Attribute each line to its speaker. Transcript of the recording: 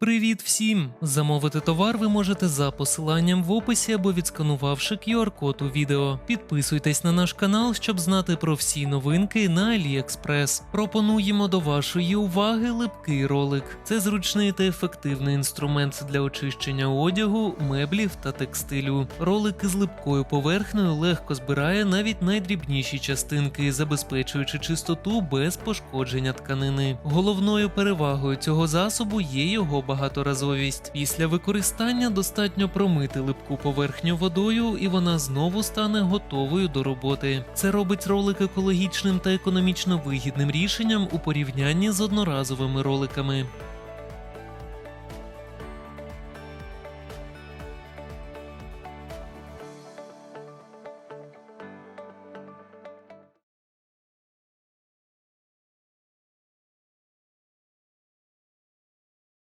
Speaker 1: Привіт всім! Замовити товар ви можете за посиланням в описі або відсканувавши QR-код у відео. Підписуйтесь на наш канал, щоб знати про всі новинки на AliExpress. Пропонуємо до вашої уваги липкий ролик. Це зручний та ефективний інструмент для очищення одягу, меблів та текстилю. Ролик із липкою поверхнею легко збирає навіть найдрібніші частинки, забезпечуючи чистоту без пошкодження тканини. Головною перевагою цього засобу є його багаторазовість. Після використання достатньо промити липку поверхню водою, і вона знову стане готовою до роботи. Це робить ролик екологічним та економічно вигідним рішенням у порівнянні з одноразовими роликами.